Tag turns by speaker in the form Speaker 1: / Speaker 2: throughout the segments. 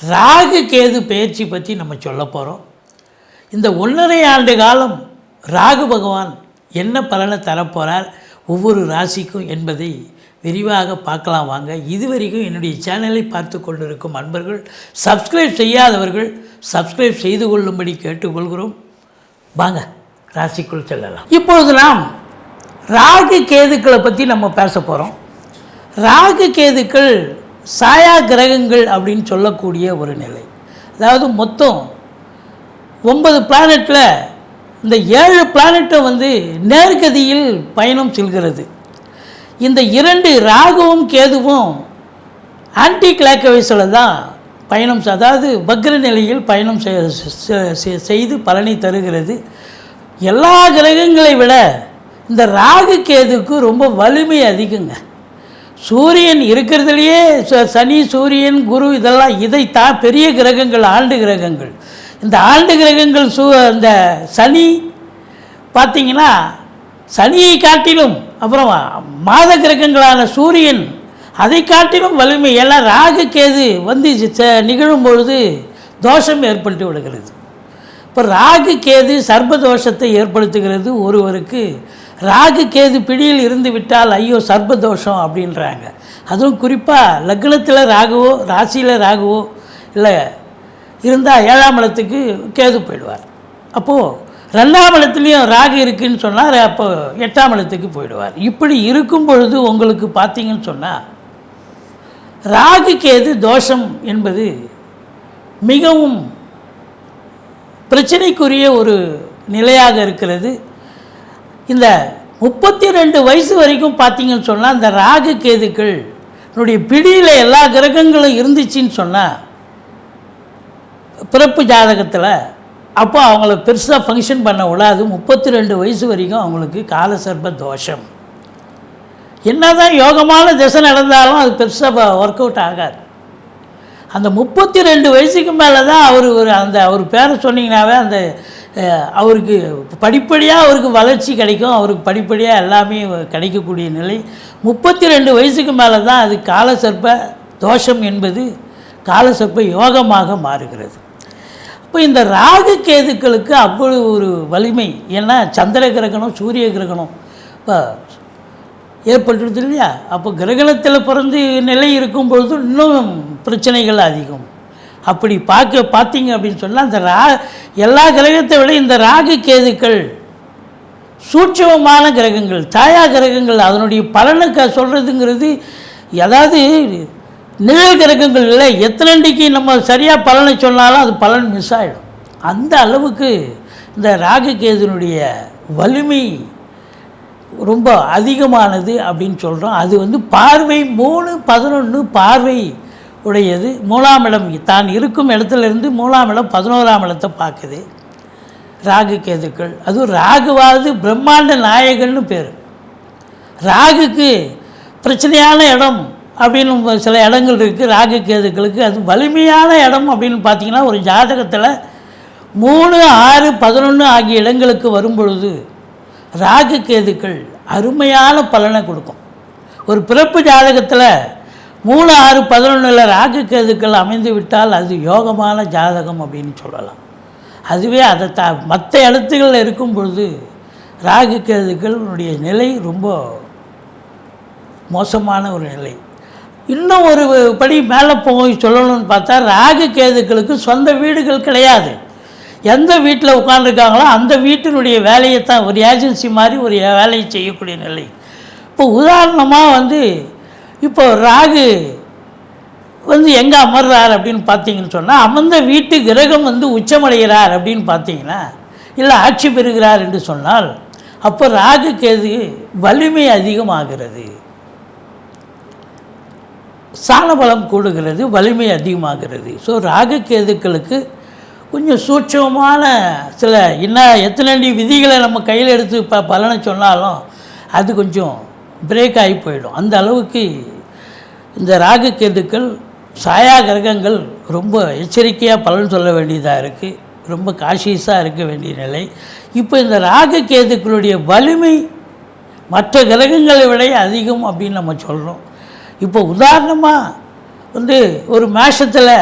Speaker 1: ராகு கேது பயிற்சி பற்றி நம்ம சொல்ல போகிறோம் இந்த ஒன்றரை ஆண்டு காலம் ராகு பகவான் என்ன பலனை தரப்போகிறார் ஒவ்வொரு ராசிக்கும் என்பதை விரிவாக பார்க்கலாம் வாங்க. இதுவரைக்கும் என்னுடைய சேனலை பார்த்து கொண்டிருக்கும் அன்பர்கள் சப்ஸ்கிரைப் செய்யாதவர்கள் சப்ஸ்கிரைப் செய்து கொள்ளும்படி கேட்டுக்கொள்கிறோம். வாங்க ராசிக்குள் செல்லலாம். இப்பொழுது நாம் ராகு கேதுக்களை பற்றி நம்ம பேச போகிறோம் ராகு கேதுக்கள் சாயா கிரகங்கள் அப்படின்னு சொல்லக்கூடிய ஒரு நிலை. அதாவது மொத்தம் ஒன்பது பிளானட்டில் இந்த ஏழு பிளானட்டும் வந்து நேர்கதியில் பயணம் செல்கிறது. இந்த இரண்டு ராகுவும் கேதுவும் ஆன்டி கிளாக்கவைஸில் தான் பயணம் அதாவது வக்ர நிலையில் பயணம் செ- செ- செய்து பலனை தருகிறது. எல்லா கிரகங்களை விட இந்த ராகு கேதுக்கு ரொம்ப வலிமை அதிகங்க. சூரியன் இருக்கிறதுலையே சனி சூரியன் குரு இதெல்லாம் இதைத்தான் பெரிய கிரகங்கள் ஆண்டு கிரகங்கள். இந்த ஆண்டு கிரகங்கள் சூ இந்த சனி பார்த்தீங்கன்னா சனியை காட்டிலும் அப்புறம் மாத கிரகங்களான சூரியன் அதை காட்டிலும் வலிமை. எல்லாம் ராகு கேது வந்து ச- நிகழும் பொழுது தோஷம் ஏற்பட்டு விடுகிறது. இப்போ ராகு கேது சர்பதோஷத்தை ஏற்படுத்துகிறது ஒருவருக்கு. ராகு கேது பிடியில் இருந்து விட்டால் ஐயோ சர்ப்பதோஷம் அப்படின்றாங்க. அதுவும் குறிப்பாக லக்னத்தில் ராகுவோ ராசியில் ராகுவோ இல்லை இருந்தால் ஏழாம் இடத்துக்கு கேது போயிடுவார். அப்போது ரெண்டாம் இடத்துலையும் ராகு இருக்குதுன்னு சொன்னால் அப்போ எட்டாம் இடத்துக்கு போயிடுவார். இப்படி இருக்கும் பொழுது உங்களுக்கு பார்த்தீங்கன்னு சொன்னால் ராகு கேது தோஷம் என்பது மிகவும் பிரச்சனைக்குரிய ஒரு நிலையாக இருக்கிறது. இந்த முப்பத்தி ரெண்டு வயசு வரைக்கும் பார்த்தீங்கன்னு சொன்னால் இந்த ராகு கேதுக்கள் என்னுடைய பிடியில் எல்லா கிரகங்களும் இருந்துச்சுன்னு சொன்னால் பிறப்பு ஜாதகத்தில் அப்போ அவங்கள பெருசாக ஃபங்க்ஷன் பண்ண விடாது முப்பத்தி ரெண்டு வயசு வரைக்கும் அவங்களுக்கு காலசர்ப தோஷம். என்னதான் யோகமான திசை நடந்தாலும் அது பெருசாக ஒர்க் அவுட் ஆகாது. அந்த முப்பத்தி ரெண்டு வயசுக்கு மேலே தான் அவர் ஒரு அந்த அவர் பேரை சொன்னீங்கன்னாவே அந்த அவருக்கு படிப்படியாக அவருக்கு வளர்ச்சி கிடைக்கும். அவருக்கு படிப்படியாக எல்லாமே கிடைக்கக்கூடிய நிலை. முப்பத்தி ரெண்டு வயசுக்கு மேலே தான் அது காலசர்ப்ப தோஷம் என்பது காலசர்ப்ப யோகமாக மாறுகிறது. இப்போ இந்த ராகு கேதுக்களுக்கு அவ்வளவு ஒரு வலிமை. ஏன்னா சந்திர கிரகணம் சூரிய கிரகணம் இப்போ ஏற்பட்டுருது இல்லையா? அப்போ கிரகணத்தில் பிறந்து நிலை இருக்கும் பொழுது இன்னும் பிரச்சனைகள் அதிகம். அப்படி பார்க்க பார்த்தீங்க அப்படின்னு சொன்னால் அந்த ரா எல்லா கிரகத்தை விட இந்த ராகு கேதுக்கள் சூட்சமமான கிரகங்கள் தாயா கிரகங்கள் அதனுடைய பலனை க சொல்கிறதுங்கிறது அதாவது நிழல் கிரகங்கள் இல்லை எத்தனண்டிக்கு நம்ம சரியாக பலனை சொன்னாலும் அது பலன் மிஸ் ஆகிடும் அந்த அளவுக்கு இந்த ராகு கேதுனுடைய வலிமை ரொம்ப அதிகமானது அப்படின்னு சொல்கிறோம் அது வந்து பார்வை மூணு பதினொன்று பார்வை உடையது. மூலாம் இடம் தான் இருக்கும் இடத்துல இருந்து இடம் பதினோராம் இடத்தை பார்க்குது. ராகு கேதுக்கள். அதுவும் ராகுவாவது பிரம்மாண்ட நாயகன்னு பேர். ராகுக்கு பிரச்சனையான இடம் அப்படின்னு சில இடங்கள் இருக்குது ராகு கேதுக்களுக்கு அது வலிமையான இடம் அப்படின்னு பார்த்தீங்கன்னா ஒரு ஜாதகத்தில் மூணு ஆறு பதினொன்று ஆகிய இடங்களுக்கு வரும்பொழுது ராகு கேதுக்கள் அருமையான பலனை கொடுக்கும். ஒரு பிறப்பு ஜாதகத்தில் மூணு ஆறு பதினொன்றில் ராகு கேதுக்கள் அமைந்து விட்டால் அது யோகமான ஜாதகம் அப்படின்னு சொல்லலாம். அதுவே அதை த மற்ற இடத்துகளில் இருக்கும் பொழுது ராகு கேதுக்களுடைய நிலை ரொம்ப மோசமான ஒரு நிலை. இன்னும் ஒரு படி மேலே போய் சொல்லணும்னு பார்த்தா ராகு கேதுக்களுக்கு சொந்த வீடுகள் கிடையாது. எந்த வீட்டில் உட்காந்துருக்காங்களோ அந்த வீட்டினுடைய வேலையை தான் ஒரு ஏஜென்சி மாதிரி ஒரு வேலையை செய்யக்கூடிய நிலை. இப்போ உதாரணமாக வந்து இப்போ ராகு வந்து எங்கே அமர்றார் அப்படின்னு பார்த்தீங்கன்னு சொன்னால் அமர்ந்த வீட்டு கிரகம் வந்து உச்சமடைகிறார் அப்படின்னு பார்த்தீங்கன்னா இல்லை ஆட்சி பெறுகிறார் என்று சொன்னால் அப்போ ராகு கேது வலிமை அதிகமாகிறது. சாணபலம் கூடுகிறது வலிமை அதிகமாகிறது. ஸோ ராகு கேதுக்களுக்கு கொஞ்சம் சூட்சமான சில என்ன எத்தனை விதிகளை நம்ம கையில் எடுத்து ப பலனை சொன்னாலும் அது கொஞ்சம் பிரேக் ஆகி போயிடும். அந்த அளவுக்கு இந்த ராகு கேதுக்கள் சாயா கிரகங்கள் ரொம்ப எச்சரிக்கையாக பலன் சொல்ல வேண்டியதாக இருக்குது ரொம்ப காஷியஸாக இருக்க வேண்டிய நிலை. இப்போ இந்த ராகு கேதுக்களுடைய வலிமை மற்ற கிரகங்களை விட அதிகம் அப்படின்னு நம்ம சொல்கிறோம் இப்போ உதாரணமாக வந்து ஒரு மேஷத்தில்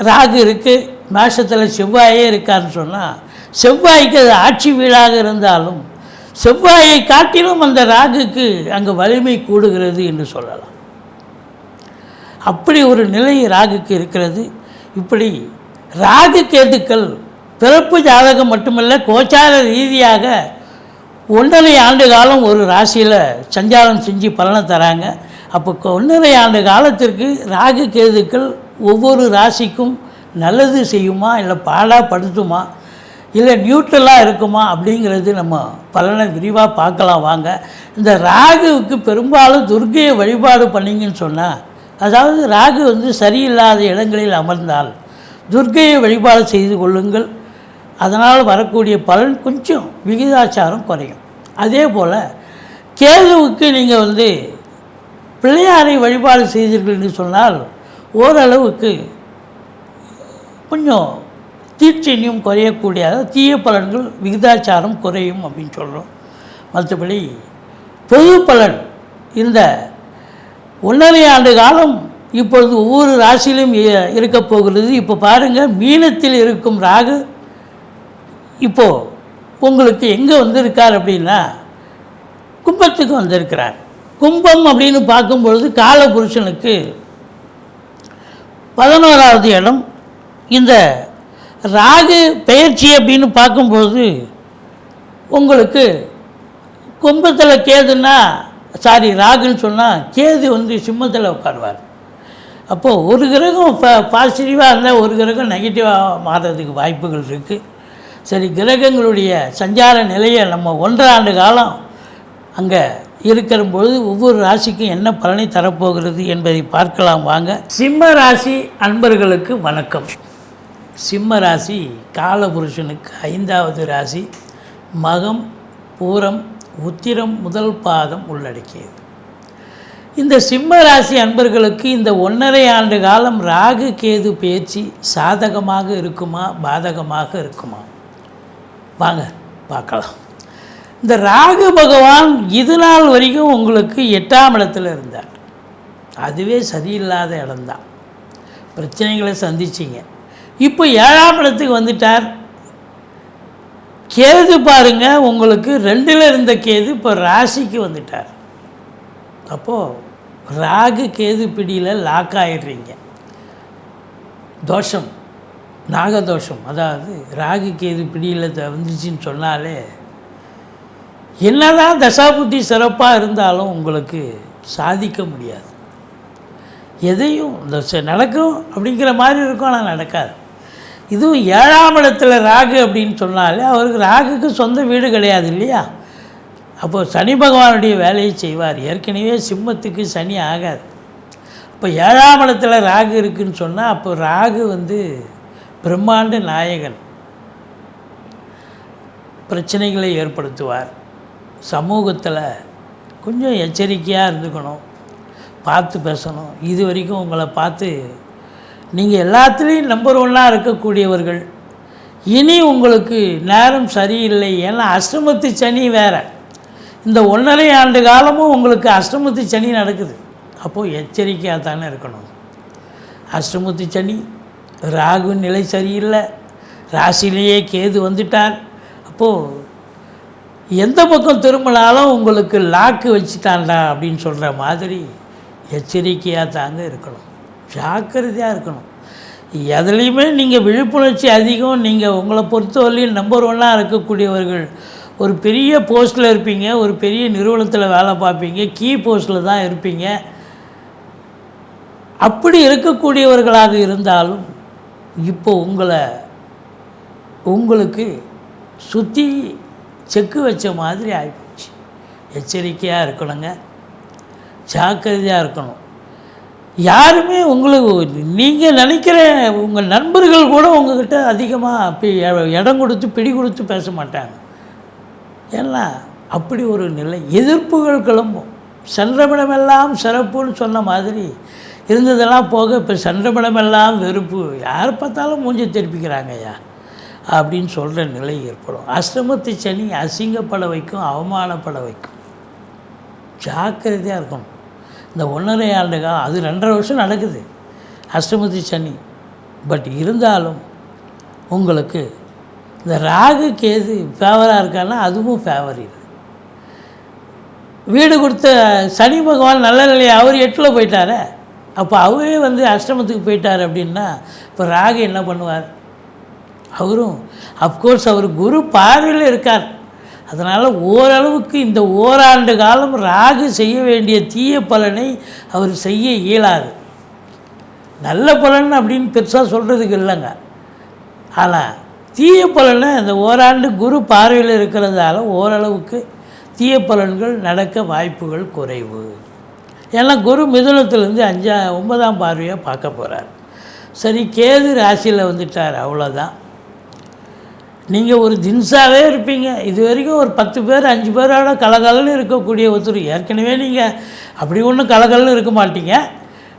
Speaker 1: ராகு இருக்குது மேஷத்தில் செவ்வாயே இருக்கான்னு சொன்னால் செவ்வாய்க்கு அது ஆட்சி வீடாக இருந்தாலும் செவ்வாயை காட்டிலும் அந்த ராகுக்கு அங்கே வலிமை கூடுகிறது என்று சொல்லலாம். அப்படி ஒரு நிலை ராகுக்கு இருக்கிறது. இப்படி ராகு கேதுக்கள் பிறப்பு ஜாதகம் மட்டுமல்ல கோச்சார ரீதியாக ஒன்றரை ஆண்டு காலம் ஒரு ராசியில் சஞ்சாரம் செஞ்சு பலனை தராங்க. அப்போ ஒன்றரை ஆண்டு காலத்திற்கு ராகு கேதுக்கள் ஒவ்வொரு ராசிக்கும் நல்லது செய்யுமா இல்லை பாடாக படுத்துமா இல்லை நியூட்ரலாக இருக்குமா அப்படிங்கிறது நம்ம பலனை விரிவாக பார்க்கலாம் வாங்க. இந்த ராகுவுக்கு பெரும்பாலும் துர்க்கையை வழிபாடு பண்ணீங்கன்னு சொன்னால் அதாவது ராகு வந்து சரியில்லாத இடங்களில் அமர்ந்தால் துர்க்கையை வழிபாடு செய்து கொள்ளுங்கள். அதனால் வரக்கூடிய பலன் கொஞ்சம் விகிதாச்சாரம் குறையும். அதே போல் கேதுவுக்கு நீங்கள் வந்து பிள்ளையாரை வழிபாடு செய்தீர்கள் என்று சொன்னால் ஓரளவுக்கு கொஞ்சம் தீட்சணியும் குறையக்கூடிய தீய பலன்கள் விகிதாச்சாரம் குறையும் அப்படின்னு சொல்கிறோம் மற்றபடி பொது பலன் இந்த ஒன்றரை ஆண்டு காலம் இப்பொழுது ஒவ்வொரு ராசியிலும் இ- போகிறது. இப்போ பாருங்கள் மீனத்தில் இருக்கும் ராகு இப்போது உங்களுக்கு எங்கே வந்திருக்கார் அப்படின்னா கும்பத்துக்கு வந்திருக்கிறார். கும்பம் அப்படின்னு பார்க்கும்பொழுது காலபுருஷனுக்கு பதினோராவது இடம். இந்த ராகு பெயர்ச்சி அப்படின்னு பார்க்கும்பொழுது உங்களுக்கு கும்பத்தில் கேதுன்னா சாரி ராகுன்னு சொன்னால் கேது வந்து சிம்மத்தில் உட்காருவார். அப்போது ஒரு கிரகம் ப பாசிட்டிவாக இருந்தால் ஒரு கிரகம் நெகட்டிவாக மாறுறதுக்கு வாய்ப்புகள் இருக்குது சரி கிரகங்களுடைய சஞ்சார நிலையை நம்ம ஒன்றரை ஆண்டு காலம் அங்கே இருக்கிற பொழுது ஒவ்வொரு ராசிக்கும் என்ன பலனை தரப்போகிறது என்பதை பார்க்கலாம் வாங்க. சிம்ம ராசி அன்பர்களுக்கு வணக்கம். சிம்ம ராசி காலபுருஷனுக்கு ஐந்தாவது ராசி மகம் பூரம் உத்திரம் முதல் பாதம் உள்ளடக்கியது. இந்த சிம்ம ராசி அன்பர்களுக்கு இந்த ஒன்றரை ஆண்டு காலம் ராகு கேது பேச்சு சாதகமாக இருக்குமா பாதகமாக இருக்குமா? வாங்க பார்க்கலாம். இந்த ராகு பகவான் இது நாள் வரைக்கும் உங்களுக்கு எட்டாம் இடத்துல இருந்தார். அதுவே சரியில்லாத இடம்தான். பிரச்சனைகளை சந்திச்சிங்க. இப்போ ஏழாம் இடத்துக்கு வந்துட்டார். கேது பாருங்க உங்களுக்கு ரெண்டில் இருந்த கேது இப்போ ராசிக்கு வந்துட்டார். அப்போது ராகு கேது பிடியில் லாக் ஆகிடுறீங்க தோஷம் நாகதோஷம் அதாவது ராகு கேது பிடியில் த- வந்துச்சுன்னு சொன்னாலே என்னதான் தசாபுத்தி சிறப்பாக இருந்தாலும் உங்களுக்கு சாதிக்க முடியாது. எதையும் இந்த நடக்கும் அப்படிங்கிற மாதிரி இருக்கும் ஆனால் நடக்காது. இதுவும் ஏழாம் இடத்துல ராகு அப்படின்னு சொன்னாலே அவருக்கு ராகுக்கு சொந்த வீடு கிடையாது இல்லையா? அப்போது சனி பகவானுடைய வேலையை செய்வார். ஏற்கனவே சிம்மத்துக்கு சனி ஆகாது. இப்போ ஏழாம் இடத்துல ராகு இருக்குன்னு சொன்னால் அப்போ ராகு வந்து பிரம்மாண்ட நாயகன். பிரச்சனைகளை ஏற்படுத்துவார். சமூகத்தில் கொஞ்சம் எச்சரிக்கையாக இருந்துக்கணும். பார்த்து பேசணும். இது வரைக்கும் உங்களை பார்த்து நீங்கள் எல்லாத்துலேயும் நம்பர் ஒன்னாக இருக்கக்கூடியவர்கள். இனி உங்களுக்கு நேரம் சரியில்லை. ஏன்னா அஷ்டமத்து சனி வேறு. இந்த ஒன்றரை ஆண்டு காலமும் உங்களுக்கு அஷ்டமத்து சனி நடக்குது. அப்போது எச்சரிக்கையாக தானே இருக்கணும். அஷ்டமத்து சனி ராகு நிலை சரியில்லை. ராசிலேயே கேது வந்துட்டார். அப்போது எந்த பக்கம் திரும்பினாலும் உங்களுக்கு லாக்கு வச்சுட்டான்டா அப்படின்னு சொல்கிற மாதிரி எச்சரிக்கையாக தாங்க இருக்கணும். ஜாக்கிரதையாக இருக்கணும். எதுலேயுமே நீங்கள் விழிப்புணர்ச்சி அதிகம் நீங்கள் உங்களை பொறுத்தவரையிலும் நம்பர் ஒன்னாக இருக்கக்கூடியவர்கள். ஒரு பெரிய போஸ்ட்டில் இருப்பீங்க ஒரு பெரிய நிறுவனத்தில் வேலை பார்ப்பீங்க கீ போஸ்ட்டில் தான் இருப்பீங்க. அப்படி இருக்கக்கூடியவர்களாக இருந்தாலும் இப்போ உங்களை உங்களுக்கு சுற்றி செக்கு வச்ச மாதிரி ஆகிப்போச்சு எச்சரிக்கையாக இருக்கணுங்க. ஜாக்கிரதையாக இருக்கணும். யாருமே உங்களுக்கு நீங்கள் நினைக்கிற உங்கள் நண்பர்கள் கூட உங்ககிட்ட அதிகமாக இடம் கொடுத்து பிடி கொடுத்து பேச மாட்டாங்க. ஏன்னா அப்படி ஒரு நிலை. எதிர்ப்புகள் கிளம்பும். சென்றமிடமெல்லாம் சிறப்புன்னு சொன்ன மாதிரி இருந்ததெல்லாம் போக இப்போ சென்றமிடமெல்லாம் வெறுப்பு. யார் பார்த்தாலும் மூஞ்சி திருப்பிக்கிறாங்க ஐயா அப்படின்னு சொல்கிற நிலை ஏற்படும். அஷ்டமத்து சனி அசிங்கப்பட வைக்கும் அவமானப்பட வைக்கும். ஜாக்கிரதையாக இருக்கணும். இந்த ஒன்றரை ஆண்டு காலம் அது ரெண்டரை வருஷம் நடக்குது. அஷ்டமதி சனி. பட் இருந்தாலும் உங்களுக்கு இந்த ராகு கேது ஃபேவராக இருக்கான்னா அதுவும் ஃபேவர் இல்லை வீடு கொடுத்த சனி பகவான் நல்ல நிலையை அவர் எட்டில் போயிட்டாரே. அப்போ அவரே வந்து அஷ்டமத்துக்கு போயிட்டார் அப்படின்னா இப்போ ராகு என்ன பண்ணுவார்? அவரும் அஃப்கோர்ஸ் அவர் குரு பார்வையில் இருக்கார். அதனால் ஓரளவுக்கு இந்த ஓராண்டு காலம் ராகு செய்ய வேண்டிய தீய பலனை அவர் செய்ய இயலாது. நல்ல பலன் அப்படின்னு பெருசாக சொல்கிறதுக்கு இல்லைங்க. ஆனால் தீய பலனை இந்த ஓராண்டு குரு பார்வையில் இருக்கிறதால ஓரளவுக்கு தீய பலன்கள் நடக்க வாய்ப்புகள் குறைவு. ஏன்னா குரு மிதுனத்திலேருந்து அஞ்சா ஒன்பதாம் பார்வையாக பார்க்க போகிறார் சரி கேது ராசியில் வந்துட்டார் அவ்வளோதான் நீங்கள் ஒரு தின்ஸாகவே இருப்பீங்க. இது வரைக்கும் ஒரு பத்து பேர் அஞ்சு பேரோட கலகலன்னு இருக்கக்கூடிய ஒருத்தர் ஏற்கனவே நீங்கள் அப்படி ஒன்றும் கலகலன்னு இருக்க மாட்டீங்க.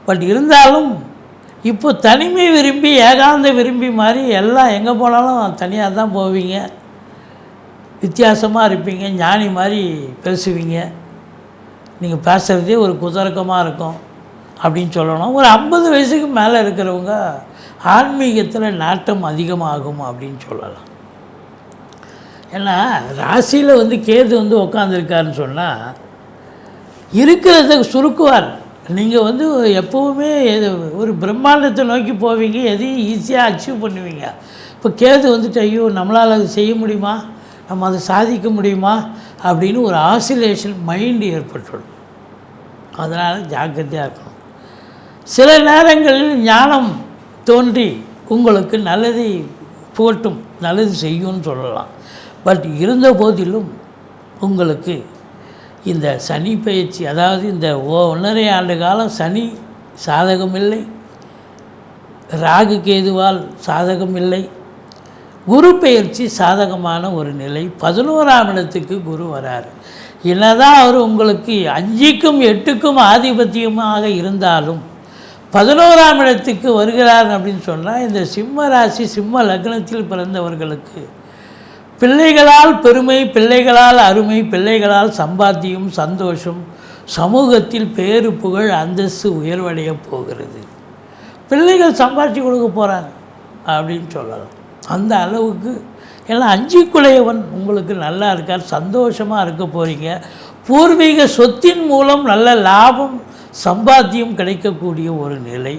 Speaker 1: பட் இருந்தாலும் இப்போ தனிமை விரும்பி ஏகாந்த விரும்பி மாதிரி எல்லாம் எங்கே போனாலும் தனியாக தான் போவீங்க. வித்தியாசமாக இருப்பீங்க ஞானி மாதிரி பேசுவீங்க. நீங்கள் பேசுகிறதே ஒரு குதர்க்கமாக இருக்கும் அப்படின்னு சொல்லணும். ஒரு ஐம்பது வயசுக்கு மேலே இருக்கிறவங்க ஆன்மீகத்தில் நாட்டம் அதிகமாகும் அப்படின்னு சொல்லலாம். ஏன்னா ராசியில் வந்து கேது வந்து உக்காந்துருக்காருன்னு சொன்னால் இருக்கிறத சுருக்குவார். நீங்கள் வந்து எப்போவுமே எது ஒரு பிரம்மாண்டத்தை நோக்கி போவீங்க எதையும் ஈஸியாக அச்சீவ் பண்ணுவீங்க. இப்போ கேது வந்துட்டு ஐயோ நம்மளால் அது செய்ய முடியுமா? நம்ம அதை சாதிக்க முடியுமா? அப்படின்னு ஒரு ஆசிலேஷன் மைண்டு ஏற்பட்டுடும். அதனால் ஜாக்கிரதையாக இருக்கணும். சில நேரங்களில் ஞானம் தோன்றி உங்களுக்கு நல்லதை போட்டும் நல்லது செய்யும்னு சொல்லலாம். பட் இருந்த போதிலும் உங்களுக்கு இந்த சனி பயிற்சி அதாவது இந்த ஓ ஒன்றரை ஆண்டு காலம் சனி சாதகமில்லை. ராகு கேதுவால் சாதகமில்லை. குரு பயிற்சி சாதகமான ஒரு நிலை. பதினோராம் இடத்துக்கு குரு வரார். என்னதான் அவர் உங்களுக்கு அஞ்சுக்கும் எட்டுக்கும் ஆதிபத்தியமாக இருந்தாலும் பதினோராம் இடத்துக்கு வருகிறார் அப்படின்னு சொன்னால் இந்த சிம்ம ராசி சிம்ம லக்னத்தில் பிறந்தவர்களுக்கு பிள்ளைகளால் பெருமை பிள்ளைகளால் அருமை பிள்ளைகளால் சம்பாத்தியம் சந்தோஷம் சமூகத்தில் பேரு புகழ் அந்தஸ்து உயர்வடைய போகிறது. பிள்ளைகள் சம்பாதிச்சு கொடுக்க போகிறாங்க அப்படின்னு சொல்லலாம். அந்த அளவுக்கு எல்லாம் அஞ்சிக்குலையவன் உங்களுக்கு நல்லா இருக்கார் சந்தோஷமாக இருக்க போகிறீங்க பூர்வீக சொத்தின் மூலம் நல்ல லாபம் சம்பாத்தியம் கிடைக்கக்கூடிய ஒரு நிலை.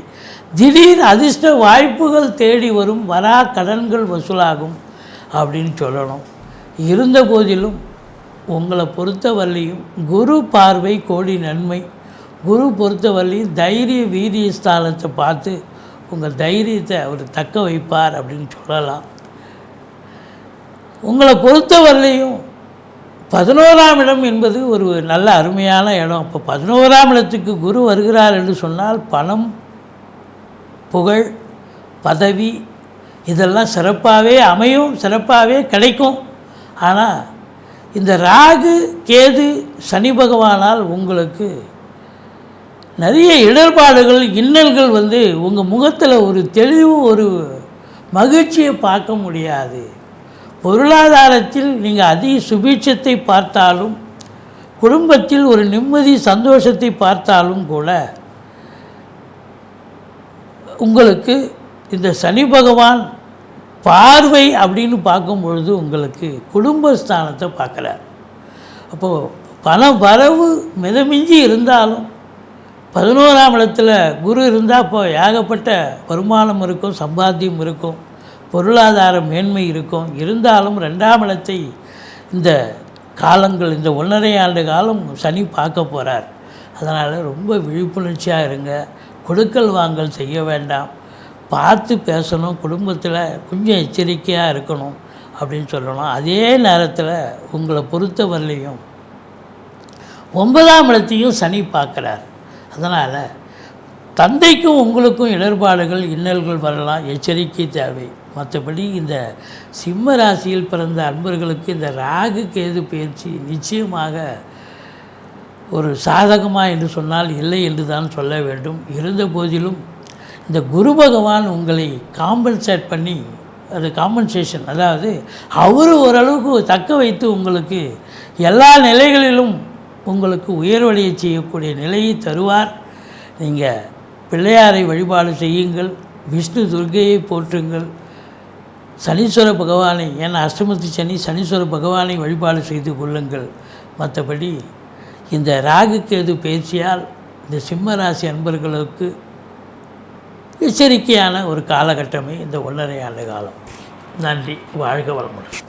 Speaker 1: திடீர் அதிர்ஷ்ட வாய்ப்புகள் தேடி வரும் வரா கடன்கள் வசூலாகும். அப்படின்னு சொல்லணும். இருந்த போதிலும் உங்களை பொறுத்தவரையும் குரு பார்வை கோடி நன்மை. குரு பொறுத்தவரையும் தைரிய வீரிய ஸ்தானத்தை பார்த்து உங்கள் தைரியத்தை அவர் தக்க வைப்பார் அப்படின்னு சொல்லலாம். உங்களை பொறுத்தவரையும் பதினோராம் இடம் என்பது ஒரு நல்ல அருமையான இடம். இப்போ பதினோராம் இடத்துக்கு குரு வருகிறார் என்று சொன்னால் பணம் புகழ் பதவி இதெல்லாம் சிறப்பாகவே அமையும் சிறப்பாகவே கிடைக்கும். ஆனால் இந்த ராகு கேது சனி பகவானால் உங்களுக்கு நிறைய இடர்பாடுகள் இன்னல்கள் வந்து உங்கள் முகத்தில் ஒரு தெளிவு ஒரு மகிழ்ச்சியை பார்க்க முடியாது. பொருளாதாரத்தில் நீங்கள் அதிக சுபீட்சத்தை பார்த்தாலும் குடும்பத்தில் ஒரு நிம்மதி சந்தோஷத்தை பார்த்தாலும் கூட உங்களுக்கு இந்த சனி பகவான் பார்வை அப்படின்னு பார்க்கும் பொழுது உங்களுக்கு குடும்பஸ்தானத்தை பார்க்குறார். அப்போது பண வரவு மிதமிஞ்சி இருந்தாலும் பதினோராம் இடத்துல குரு இருந்தால் இப்போ ஏகப்பட்ட வருமானம் இருக்கும் சம்பாத்தியம் இருக்கும் பொருளாதார மேன்மை இருக்கும். இருந்தாலும் ரெண்டாம் இடத்தை இந்த காலங்கள் இந்த ஒன்றரை ஆண்டு காலம் சனி பார்க்க போகிறார் அதனால் ரொம்ப விழிப்புணர்ச்சியாக இருங்க. கொடுக்கல் வாங்கல் செய்ய வேண்டாம். பார்த்து பேசணும் குடும்பத்தில் கொஞ்சம் எச்சரிக்கையாக இருக்கணும் அப்படின்னு சொல்லணும். அதே நேரத்தில் உங்களை பொறுத்தவரையிலையும் ஒன்பதாம் இடத்தையும் சனி பார்க்குறார். அதனால் தந்தைக்கும் உங்களுக்கும் இடர்பாடுகள் இன்னல்கள் வரலாம். எச்சரிக்கை தேவை. மற்றபடி இந்த சிம்ம ராசியில் பிறந்த அன்பர்களுக்கு இந்த ராகு கேது பயிற்சி நிச்சயமாக ஒரு சாதகமாக என்று சொன்னால் இல்லை என்று தான் சொல்ல வேண்டும். இருந்த போதிலும் இந்த குரு பகவான் உங்களை காம்பன்சேட் பண்ணி அது காம்பன்சேஷன் அதாவது அவர் ஓரளவுக்கு தக்க வைத்து உங்களுக்கு எல்லா நிலைகளிலும் உங்களுக்கு உயர்வடைய செய்யக்கூடிய நிலையை தருவார். நீங்கள் பிள்ளையாரை வழிபாடு செய்யுங்கள் விஷ்ணு துர்க்கையை போற்றுங்கள். சனீஸ்வர பகவானை ஏன்னா அஷ்டமத்து சனி சனீஸ்வர பகவானை வழிபாடு செய்து கொள்ளுங்கள். மற்றபடி இந்த ராகு கேது பேசியால் இந்த சிம்ம ராசி அன்பர்களுக்கு எச்சரிக்கையான ஒரு காலகட்டமே இந்த ஒன்றரை ஆண்டு காலம். நன்றி. வாழ்க வளமுடன்.